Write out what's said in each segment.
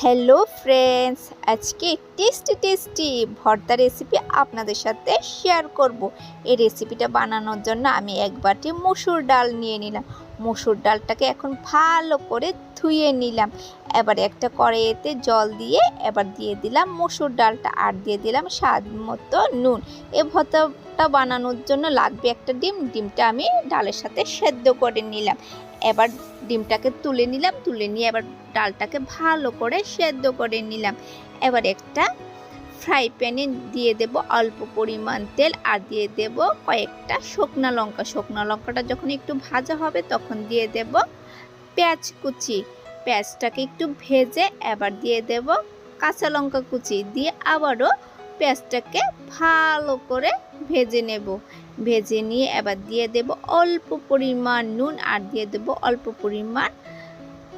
Hello friends, আজকে tasty tasty ভর্তা recipe আপনাদের সাথে শেয়ার করব। এই রেসিপিটা বানানোর জন্য আমি এক বাটি মসুর ডাল নিয়ে নিলাম। মুসুর ডালটাকে এখন ভালো করে ধুয়ে নিলাম। এবার একটা কড়াইতে জল দিয়ে এবার দিয়ে দিলাম মসুর ডালটা আর দিয়ে দিলাম স্বাদ মতো নুন। এ ভর্তাটা বানানোর জন্য লাগবে একটা ডিম। ডিমটা আমি ডালের সাথে সেদ্ধ করে নিলাম। এবার ডিমটাকে তুলে নিলাম, তুলে নিয়ে এবার ডালটাকে ভালো করে সেদ্ধ করে নিলাম। এবার একটা ফ্রাই প্যানে দিয়ে দেব অল্প পরিমাণ তেল আর দিয়ে দেব কয়েকটা শুকনা লঙ্কা। শুকনো লঙ্কাটা যখন একটু ভাজা হবে তখন দিয়ে দেব পেঁয়াজ কুচি। পেঁয়াজটাকে একটু ভেজে এবার দিয়ে দেব কাঁচা লঙ্কা কুচি দিয়ে আবারও পেঁয়াজটাকে ভালো করে ভেজে নেব। ভেজে নিয়ে এবার দিয়ে দেব অল্প পরিমাণ নুন আর দিয়ে দেব অল্প পরিমাণ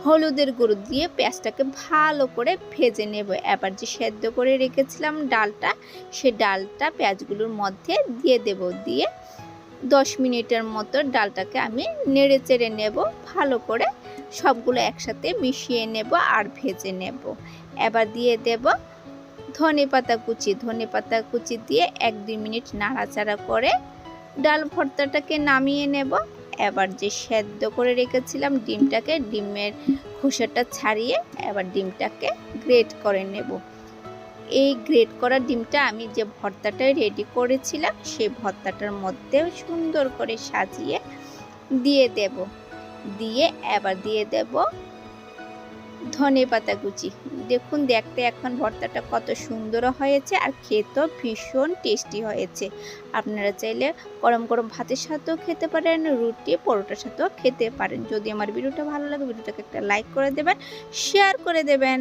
হলুদের গুঁড়ো দিয়ে পেঁয়াজটাকে ভালো করে ভেজে নেব। এবার যে সেদ্ধ করে রেখেছিলাম ডালটা, সে ডালটা পেঁয়াজগুলোর মধ্যে দিয়ে দেব। দিয়ে দশ মিনিটের মতো ডালটাকে আমি নেড়ে চেড়ে নেব ভালো করে সবগুলো একসাথে মিশিয়ে নেব আর ভেজে নেব। এবার দিয়ে দেব ধনে পাতা কুচি। ধনে পাতা কুচি দিয়ে এক দুই মিনিট নাড়াচাড়া করে ডাল ভর্তাটাকে নামিয়ে নেব। এবার যে সেদ্ধ করে রেখেছিলাম ডিমটাকে, ডিমের খোসাটা ছাড়িয়ে এবার ডিমটাকে গ্রেট করে নেব। এই গ্রেট করা ডিমটা আমি যে ভর্তাটা রেডি করেছিলাম, সেই ভর্তাটার মধ্যে সুন্দর করে সাজিয়ে দিয়ে দেব। দিয়ে এবার দিয়ে দেব ধনে পাতা কুচি। দেখুন, দেখতে এখন ভর্তাটা কত সুন্দর হয়েছে আর খেতেও ভীষণ টেস্টি হয়েছে। আপনারা চাইলে গরম গরম ভাতের সাথেও খেতে পারেন, রুটি, পরোটার সাথেও খেতে পারেন। যদি আমার ভিডিওটা ভালো লাগে, ভিডিওটাকে একটা লাইক করে দেবেন শেয়ার করে দেবেন।